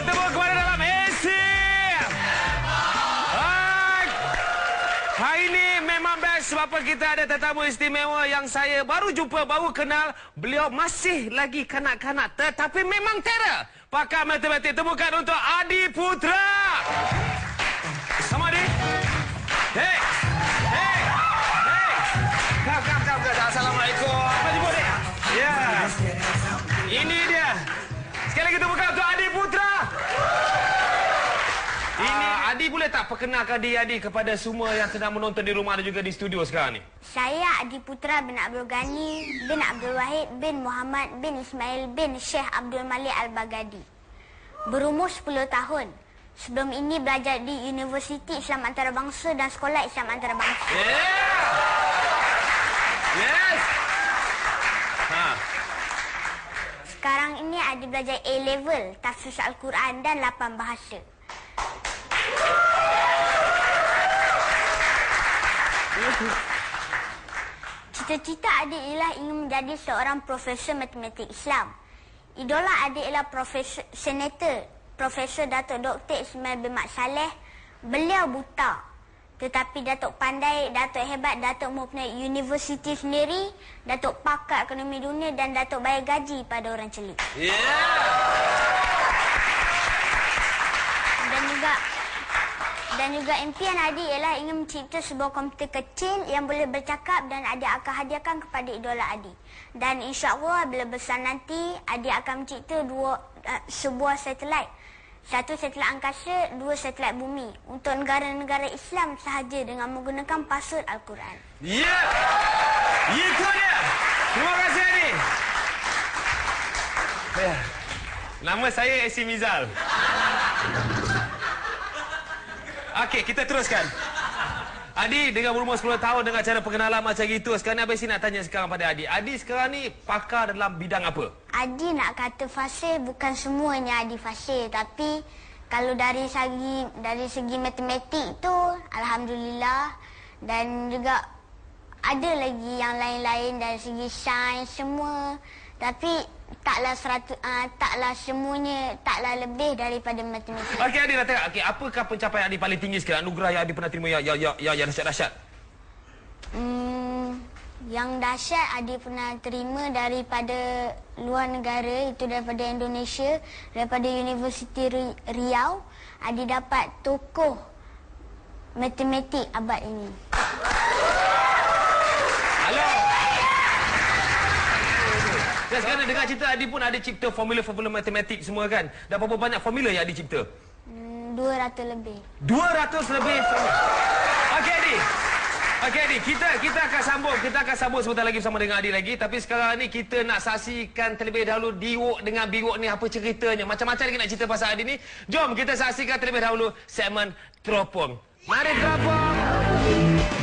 bertemu kepada dalam Asia. Hai. Hari ini memang best sebab apa kita ada tetamu istimewa yang saya baru jumpa, baru kenal. Beliau masih lagi kanak-kanak tetapi memang terror. Pakar matematik temukan untuk Adi Putra. Sama Adi. Hey. Assalamualaikum. Apa jumpa ni? Ya. Ini dia. Sekali lagi temukan untuk Adi Putra. Ini Adi boleh tak perkenalkan diri Adi kepada semua yang sedang menonton di rumah dan juga di studio sekarang ni? Saya Adi Putra bin Abdul Ghani bin Abdul Wahid bin Muhammad bin Ismail bin Syekh Abdul Malik Al-Baghdadi. Berumur 10 tahun. Sebelum ini belajar di Universiti Islam Antarabangsa dan Sekolah Islam Antarabangsa. Yeah! Yes! Ha. Sekarang ini Adi belajar A-level, tafsir Al-Quran dan 8 bahasa. Cita-cita adik ialah ingin menjadi seorang profesor matematik Islam. Idola adik ialah Profesor Senator Profesor Datuk Dr. Ismail bin Mat Saleh. Beliau buta. Tetapi Datuk pandai, Datuk hebat, Datuk mempunyai universiti sendiri, Datuk pakar ekonomi dunia dan Datuk bayar gaji pada orang celik. Yeah! Dan juga dan juga impian adik ialah ingin mencipta sebuah komputer kecil yang boleh bercakap dan adik akan hadiahkan kepada idola adik. Dan insya-Allah bila besar nanti adik akan mencipta dua uh, sebuah satelit. Satu satelit angkasa, dua satelit bumi untuk negara-negara Islam sahaja dengan menggunakan password Al-Quran. Yeah! Itu dia! Terima kasih Adi. Ya. Nama saya Esi Mizal. Okey, kita teruskan. Adi dengan berumur 10 tahun dengan cara pengenalan macam itu. Sekarang ni Abang Isi nak tanya sekarang pada Adi. Adi sekarang ni pakar dalam bidang apa? Adi nak kata fasih bukan semuanya Adi fasih tapi kalau dari segi dari segi matematik tu alhamdulillah dan juga ada lagi yang lain-lain dari segi sains semua tapi taklah seratus uh, taklah semuanya taklah lebih daripada matematik. Okey Adi tengok. Okey, apakah pencapaian Adi paling tinggi sekarang? Anugerah yang Adi pernah terima yang yang yang, yang, yang dahsyat-dahsyat. Hmm, yang dahsyat Adi pernah terima daripada luar negara itu daripada Indonesia daripada Universiti Ri- Riau Adi dapat tokoh matematik abad ini. Dan sekarang dengar cerita Adi pun ada cipta formula-formula matematik semua kan? Dah berapa banyak formula yang Adi cipta? Hmm, 200 lebih. 200 lebih formula. Okey Adi. Okey Adi, kita kita akan sambung, kita akan sambung sebentar lagi bersama dengan Adi lagi. Tapi sekarang ni kita nak saksikan terlebih dahulu Diwok dengan Biwok ni apa ceritanya. Macam-macam lagi nak cerita pasal Adi ni. Jom kita saksikan terlebih dahulu segmen Teropong. Mari Teropong.